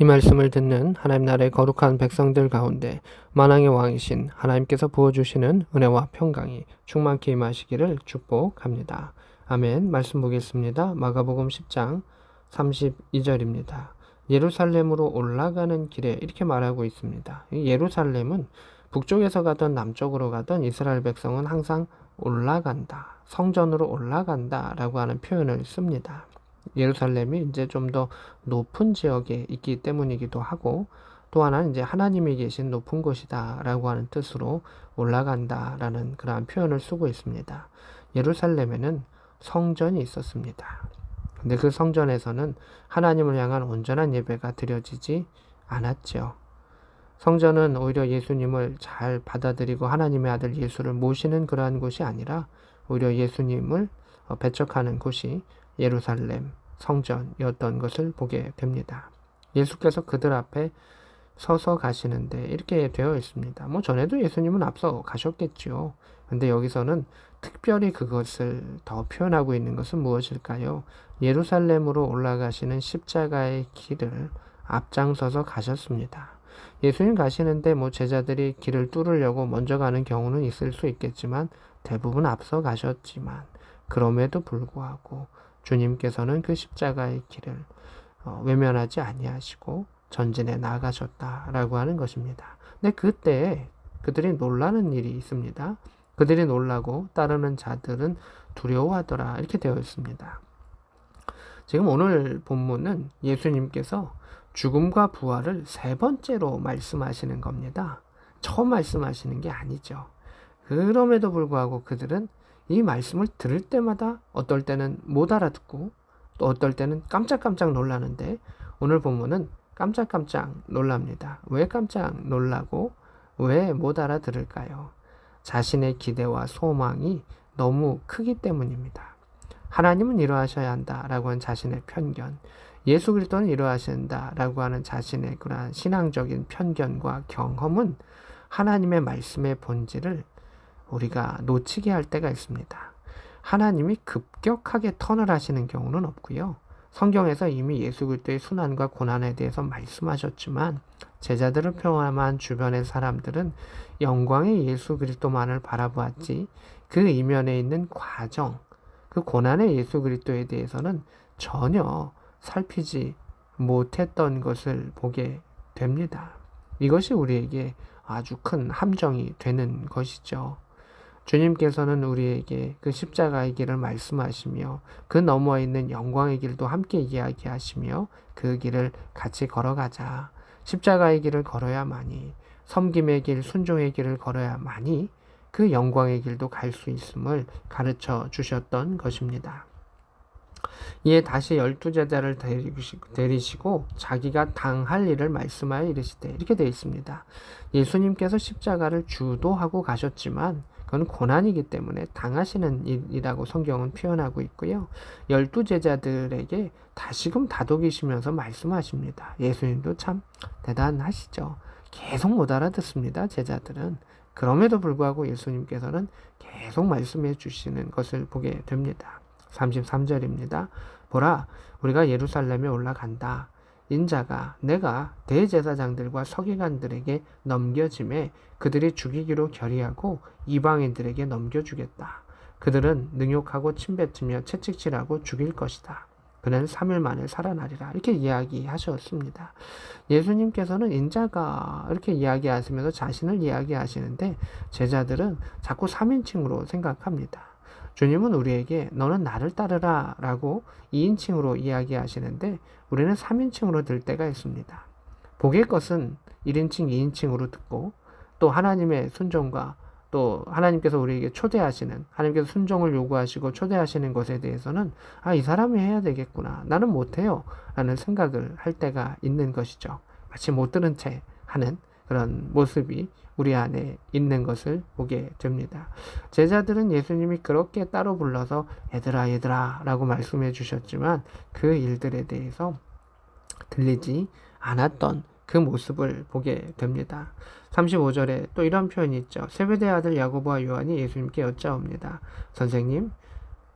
이 말씀을 듣는 하나님 나라의 거룩한 백성들 가운데 만왕의 왕이신 하나님께서 부어주시는 은혜와 평강이 충만케 임하시기를 축복합니다. 아멘. 말씀 보겠습니다. 마가복음 10장 32절입니다. 예루살렘으로 올라가는 길에 이렇게 말하고 있습니다. 예루살렘은 북쪽에서 가던 남쪽으로 가던 이스라엘 백성은 항상 올라간다. 성전으로 올라간다. 라고 하는 표현을 씁니다. 예루살렘이 이제 좀 더 높은 지역에 있기 때문이기도 하고 또 하나는 이제 하나님이 계신 높은 곳이다라고 하는 뜻으로 올라간다라는 그러한 표현을 쓰고 있습니다. 예루살렘에는 성전이 있었습니다. 근데 그 성전에서는 하나님을 향한 온전한 예배가 드려지지 않았죠. 성전은 오히려 예수님을 잘 받아들이고 하나님의 아들 예수를 모시는 그러한 곳이 아니라 오히려 예수님을 어, 배척하는 곳이 예루살렘 성전이었던 것을 보게 됩니다. 예수께서 그들 앞에 서서 가시는데 이렇게 되어 있습니다. 뭐 전에도 예수님은 앞서 가셨겠지요. 근데 여기서는 특별히 그것을 더 표현하고 있는 것은 무엇일까요? 예루살렘으로 올라가시는 십자가의 길을 앞장서서 가셨습니다. 예수님 가시는데 뭐 제자들이 길을 뚫으려고 먼저 가는 경우는 있을 수 있겠지만 대부분 앞서 가셨지만 그럼에도 불구하고 주님께서는 그 십자가의 길을 어, 외면하지 아니하시고 전진해 나가셨다라고 하는 것입니다. 근데 그때 그들이 놀라는 일이 있습니다. 그들이 놀라고 따르는 자들은 두려워하더라 이렇게 되어 있습니다. 지금 오늘 본문은 예수님께서 죽음과 부활을 세 번째로 말씀하시는 겁니다. 처음 말씀하시는 게 아니죠. 그럼에도 불구하고 그들은 이 말씀을 들을 때마다 어떨 때는 못 알아듣고 또 어떨 때는 깜짝깜짝 놀라는데 오늘 본문은 깜짝깜짝 놀랍니다. 왜 깜짝 놀라고 왜 못 알아들을까요? 자신의 기대와 소망이 너무 크기 때문입니다. 하나님은 이러하셔야 한다라고 하는 자신의 편견, 예수 그리스도는 이러하신다라고 하는 자신의 그러한 신앙적인 편견과 경험은 하나님의 말씀의 본질을 우리가 놓치게 할 때가 있습니다. 하나님이 급격하게 턴을 하시는 경우는 없고요. 성경에서 이미 예수 그리스도의 순환과 고난에 대해서 말씀하셨지만 제자들을 포함한 주변의 사람들은 영광의 예수 그리스도만을 바라보았지 그 이면에 있는 과정, 그 고난의 예수 그리스도에 대해서는 전혀 살피지 못했던 것을 보게 됩니다. 이것이 우리에게 아주 큰 함정이 되는 것이죠. 주님께서는 우리에게 그 십자가의 길을 말씀하시며 그 너머에 있는 영광의 길도 함께 이야기하시며 그 길을 같이 걸어가자. 십자가의 길을 걸어야만이 섬김의 길, 순종의 길을 걸어야만이 그 영광의 길도 갈 수 있음을 가르쳐 주셨던 것입니다. 이에 다시 열두 제자를 데리시고 자기가 당할 일을 말씀하여 이르시되 이렇게 되어 있습니다. 예수님께서 십자가를 주도하고 가셨지만 그건 고난이기 때문에 당하시는 일이라고 성경은 표현하고 있고요. 열두 제자들에게 다시금 다독이시면서 말씀하십니다. 예수님도 참 대단하시죠. 계속 못 알아듣습니다. 제자들은. 그럼에도 불구하고 예수님께서는 계속 말씀해 주시는 것을 보게 됩니다. 33절입니다. 보라, 우리가 예루살렘에 올라간다. 인자가 내가 대제사장들과 서기관들에게 넘겨짐에 그들이 죽이기로 결의하고 이방인들에게 넘겨주겠다. 그들은 능욕하고 침뱉으며 채찍질하고 죽일 것이다. 그는 3일 만에 살아나리라. 이렇게 이야기하셨습니다. 예수님께서는 인자가 이렇게 이야기하시면서 자신을 이야기하시는데 제자들은 자꾸 3인칭으로 생각합니다. 주님은 우리에게 너는 나를 따르라 라고 2인칭으로 이야기하시는데 우리는 3인칭으로 들 때가 있습니다. 복의 것은 1인칭, 2인칭으로 듣고 또 하나님의 순종과 또 하나님께서 우리에게 초대하시는 하나님께서 순종을 요구하시고 초대하시는 것에 대해서는 아 이 사람이 해야 되겠구나. 나는 못해요. 라는 생각을 할 때가 있는 것이죠. 마치 못 들은 채 하는 그런 모습이 우리 안에 있는 것을 보게 됩니다. 제자들은 예수님이 그렇게 따로 불러서 얘들아 얘들아 라고 말씀해 주셨지만 그 일들에 대해서 들리지 않았던 그 모습을 보게 됩니다. 35절에 또 이런 표현이 있죠. 세베대 아들 야고보와 요한이 예수님께 여짜옵니다. 선생님,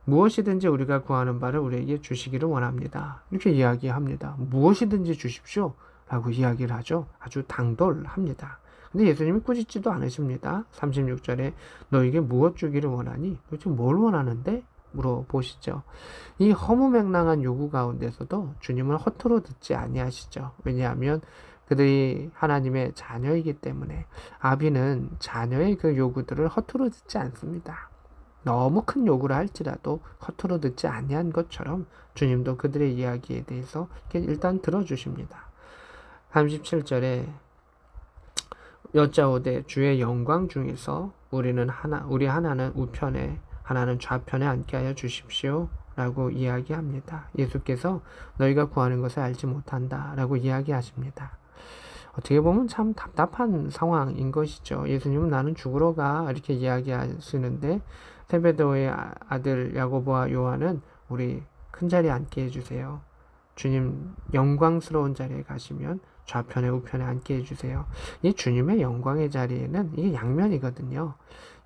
무엇이든지 우리가 구하는 바를 우리에게 주시기를 원합니다. 이렇게 이야기합니다. 무엇이든지 주십시오. 라고 이야기를 하죠. 아주 당돌합니다. 근데 예수님이 꾸짖지도 않으십니다. 36절에 너에게 무엇 주기를 원하니? 도대체 뭘 원하는데? 물어보시죠. 이 허무맹랑한 요구 가운데서도 주님은 허투루 듣지 아니하시죠. 왜냐하면 그들이 하나님의 자녀이기 때문에 아비는 자녀의 그 요구들을 허투루 듣지 않습니다. 너무 큰 요구를 할지라도 허투루 듣지 아니한 것처럼 주님도 그들의 이야기에 대해서 일단 들어주십니다. 37절에 여짜오되 주의 영광 중에서 우리는 하나 우리 하나는 우편에 하나는 좌편에 앉게 하여 주십시오. 라고 이야기합니다. 예수께서 너희가 구하는 것을 알지 못한다. 라고 이야기하십니다. 어떻게 보면 참 답답한 상황인 것이죠. 예수님은 나는 죽으러 가. 이렇게 이야기하시는데, 세베도의 아, 아들 야고보와 요한은 우리 큰 자리에 앉게 해주세요. 주님 영광스러운 자리에 가시면 좌편에 우편에 앉게 해주세요. 이 주님의 영광의 자리에는 이게 양면이거든요.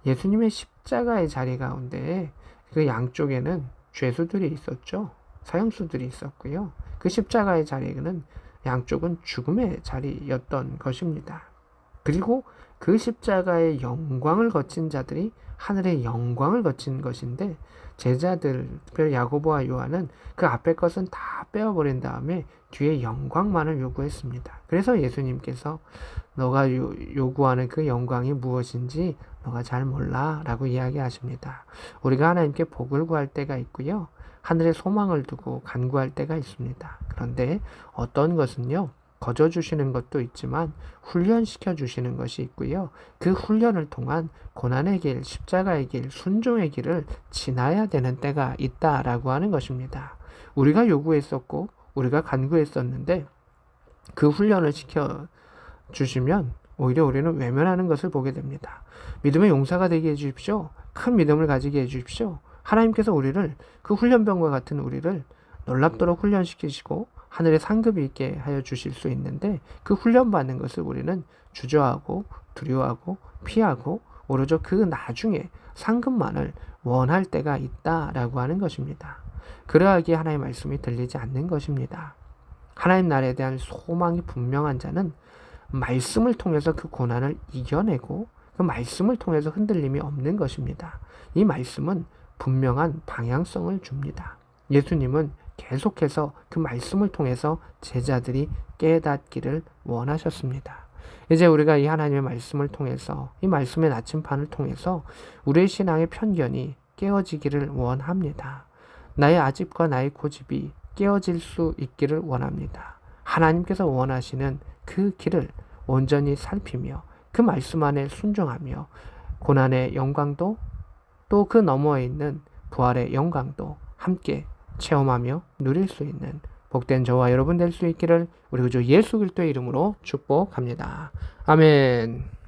예수님의 십자가의 자리 가운데 그 양쪽에는 죄수들이 있었죠. 사형수들이 있었고요. 그 십자가의 자리는 양쪽은 죽음의 자리였던 것입니다. 그리고 그 십자가의 영광을 거친 자들이 하늘의 영광을 거친 것인데 제자들, 특별히 야고보와 요한은 그 앞에 것은 다 빼어버린 다음에 뒤에 영광만을 요구했습니다. 그래서 예수님께서 너가 요, 요구하는 그 영광이 무엇인지 너가 잘 몰라 라고 이야기하십니다. 우리가 하나님께 복을 구할 때가 있고요. 하늘의 소망을 두고 간구할 때가 있습니다. 그런데 어떤 것은요. 거저 주시는 것도 있지만 훈련시켜 주시는 것이 있고요. 그 훈련을 통한 고난의 길, 십자가의 길, 순종의 길을 지나야 되는 때가 있다라고 하는 것입니다. 우리가 요구했었고 우리가 간구했었는데 그 훈련을 시켜 주시면 오히려 우리는 외면하는 것을 보게 됩니다. 믿음의 용사가 되게 해 주십시오. 큰 믿음을 가지게 해 주십시오. 하나님께서 우리를 그 훈련병과 같은 우리를 놀랍도록 훈련시키시고 하늘의 상급이 있게 하여 주실 수 있는데 그 훈련받는 것을 우리는 주저하고 두려워하고 피하고 오로지 그 나중에 상급만을 원할 때가 있다라고 하는 것입니다. 그러하기에 하나님의 말씀이 들리지 않는 것입니다. 하나님 나라에 대한 소망이 분명한 자는 말씀을 통해서 그 고난을 이겨내고 그 말씀을 통해서 흔들림이 없는 것입니다. 이 말씀은 분명한 방향성을 줍니다. 예수님은 계속해서 그 말씀을 통해서 제자들이 깨닫기를 원하셨습니다. 이제 우리가 이 하나님의 말씀을 통해서 이 말씀의 나침판을 통해서 우리의 신앙의 편견이 깨어지기를 원합니다. 나의 아집과 나의 고집이 깨어질 수 있기를 원합니다. 하나님께서 원하시는 그 길을 온전히 살피며 그 말씀 안에 순종하며 고난의 영광도 또 그 너머에 있는 부활의 영광도 함께 체험하며 누릴 수 있는 복된 저와 여러분 될 수 있기를 우리 구주 예수 그리스도의 이름으로 축복합니다. 아멘.